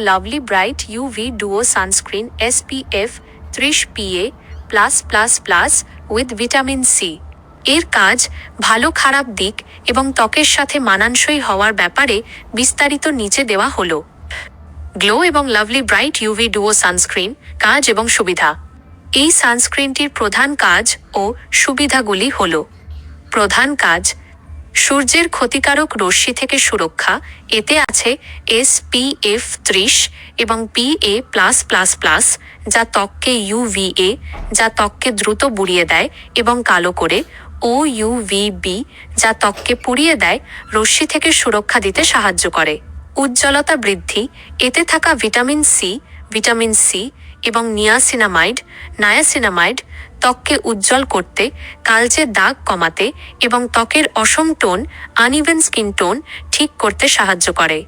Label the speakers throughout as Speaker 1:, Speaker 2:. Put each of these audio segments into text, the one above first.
Speaker 1: Lovely bright UV duo sunscreen SPF ত্রিশ PA plus plus plus with vitamin C এর কাজ ভালো খারাপ দিক এবং ত্বকের সাথে মানানসই হওয়ার ব্যাপারে বিস্তারিত নিচে দেওয়া হলো। গ্লো এবং lovely bright UV duo sunscreen কাজ এবং সুবিধা। এই সানস্ক্রিনটির প্রধান কাজ ও সুবিধাগুলি হল। প্রধান কাজ সূর্যের ক্ষতিকারক রশ্মি থেকে সুরক্ষা, এতে আছে এস পি এফ ত্রিশ এবং P A plus plus plus, যা ত্বককে ইউভিএ যা ত্বককে দ্রুত বুড়িয়ে দেয় এবং কালো করে, ও ইউভিবি যা ত্বককে পুড়িয়ে দেয়, রশ্মি থেকে সুরক্ষা দিতে সাহায্য করে। উজ্জ্বলতা বৃদ্ধি, এতে থাকা ভিটামিন সি ভিটামিন সি এবং নিয়াসিনামাইড, নায়াসিনামাইড, ত্বককে উজ্জ্বল করতে, কালচে দাগ কমাতে এবং ত্বকের অসম টোন আনইভেন স্কিন টোন ঠিক করতে সাহায্য করে।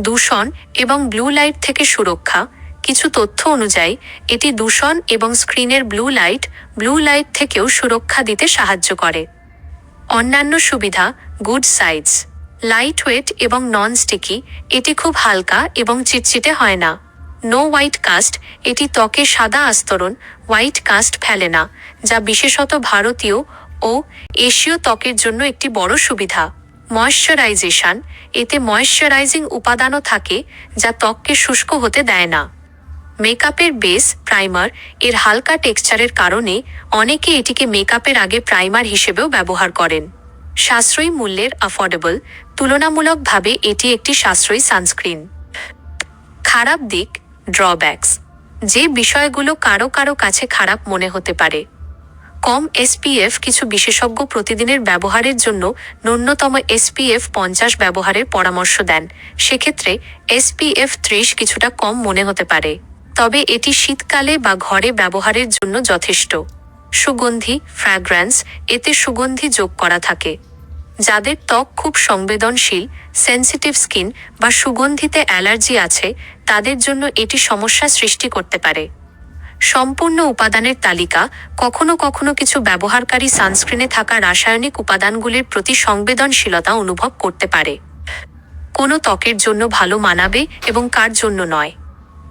Speaker 1: দূষণ এবং ব্লু লাইট থেকে সুরক্ষা। কিছু তথ্য অনুযায়ী, এটি দূষণ এবং স্ক্রিনের ব্লু লাইট ব্লু লাইট থেকেও সুরক্ষা দিতে সাহায্য করে। অন্যান্য সুবিধা, গুড সাইজ লাইট ওয়েট এবং নন স্টিকি এটি খুব হালকা এবং চিটচিটে হয় না। নো হোয়াইট কাস্ট এটি ত্বকে সাদা আস্তরণ হোয়াইট কাস্ট ফেলে না, যা বিশেষত ভারতীয় ও এশীয় ত্বকের জন্য একটি বড় সুবিধা। ময়শ্চারাইজেশন এতে ময়শ্চারাইজিং উপাদানও থাকে, যা ত্বককে শুষ্ক হতে দেয় না। মেকআপের বেস প্রাইমার এর হালকা টেক্সচারের কারণে অনেকে এটিকে মেকআপের আগে প্রাইমার হিসেবেও ব্যবহার করেন। সাশ্রয়ী মূল্যের অ্যাফোর্ডেবল তুলনামূলকভাবে এটি একটি সাশ্রয়ী সানস্ক্রিন খারাপ দিক ড্রব্যাকস যে বিষয়গুলো কারও কারও কাছে খারাপ মনে হতে পারে। কম এসপিএফ কিছু বিশেষজ্ঞ প্রতিদিনের ব্যবহারের জন্য ন্যূনতম এসপিএফ পঞ্চাশ ব্যবহারের পরামর্শ দেন। সেক্ষেত্রে এসপিএফ ত্রিশ কিছুটা কম মনে হতে পারে। তবে এটি শীতকালে বা ঘরে ব্যবহারের জন্য যথেষ্ট। সুগন্ধি ফ্র্যাগ্র্যান্স এতে সুগন্ধি যোগ করা থাকে। যাদের ত্বক খুব সংবেদনশীল সেন্সিটিভ স্কিন বা সুগন্ধিতে অ্যালার্জি আছে, তাদের জন্য এটি সমস্যা সৃষ্টি করতে পারে। সম্পূর্ণ উপাদানের তালিকা, কখনো কখনো কিছু ব্যবহারকারী সানস্ক্রিনে থাকা রাসায়নিক উপাদানগুলির প্রতি সংবেদনশীলতা অনুভব করতে পারে। কোনো ত্বকের জন্য ভালো মানাবে এবং কার জন্য নয়।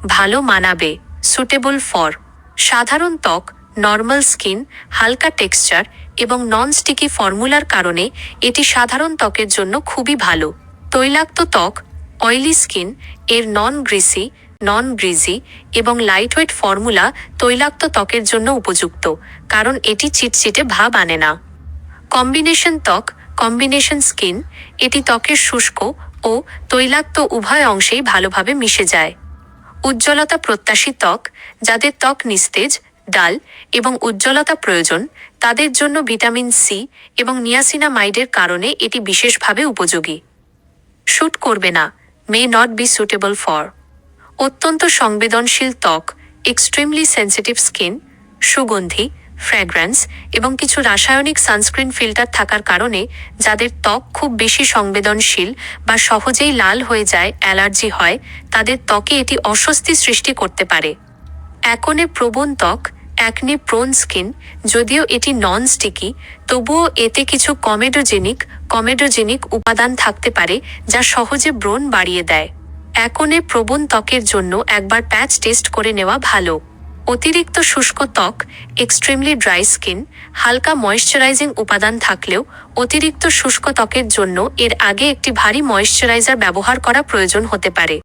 Speaker 1: ভালো মানাবে সুটেবল ফর সাধারণ ত্বক নর্মাল স্কিন হালকা টেক্সচার এবং নন স্টিকি ফর্মুলার কারণে এটি সাধারণ ত্বকের জন্য খুবই ভালো। তৈলাক্ত ত্বক অয়েলি স্কিন এর নন গ্রিসি নন গ্রিজি এবং লাইটওয়েট ফর্মুলা তৈলাক্ত ত্বকের জন্য উপযুক্ত, কারণ এটি চিটচিটে ভাব আনে না। কম্বিনেশন ত্বক কম্বিনেশন স্কিন এটি ত্বকের শুষ্ক ও তৈলাক্ত উভয় অংশেই ভালোভাবে মিশে যায়। উজ্জ্বলতা প্রত্যাশী ত্বক, যাদের ত্বক নিস্তেজ, ডাল এবং উজ্জ্বলতা প্রয়োজন তাদের জন্য ভিটামিন সি এবং নিয়াসিনামাইডের কারণে এটি বিশেষভাবে উপযোগী। শ্যুট করবে না, may not be suitable for অত্যন্ত সংবেদনশীল ত্বক এক্সট্রিমলি সেন্সিটিভ স্কিন সুগন্ধি ফ্র্যাগ্র্যান্স এবং কিছু রাসায়নিক সানস্ক্রিন ফিল্টার থাকার কারণে যাদের ত্বক খুব বেশি সংবেদনশীল বা সহজেই লাল হয়ে যায়, অ্যালার্জি হয়, তাদের ত্বকে এটি অস্বস্তি সৃষ্টি করতে পারে। একনে প্রবণ ত্বক একনে প্রোন স্কিন যদিও এটি নন স্টিকি তবুও এতে কিছু কমেডোজেনিক কমেডোজেনিক উপাদান থাকতে পারে, যা সহজে ব্রণ বাড়িয়ে দেয়। একনে প্রবণ ত্বকের জন্য একবার প্যাচ টেস্ট করে নেওয়া ভালো। অতিরিক্ত শুষ্ক ত্বক এক্সট্রিমলি ড্রাই স্কিন হালকা ময়েশ্চারাইজিং উপাদান থাকলেও অতিরিক্ত শুষ্ক ত্বকের জন্য এর আগে একটি ভারী ময়েশ্চারাইজার ব্যবহার করা প্রয়োজন হতে পারে।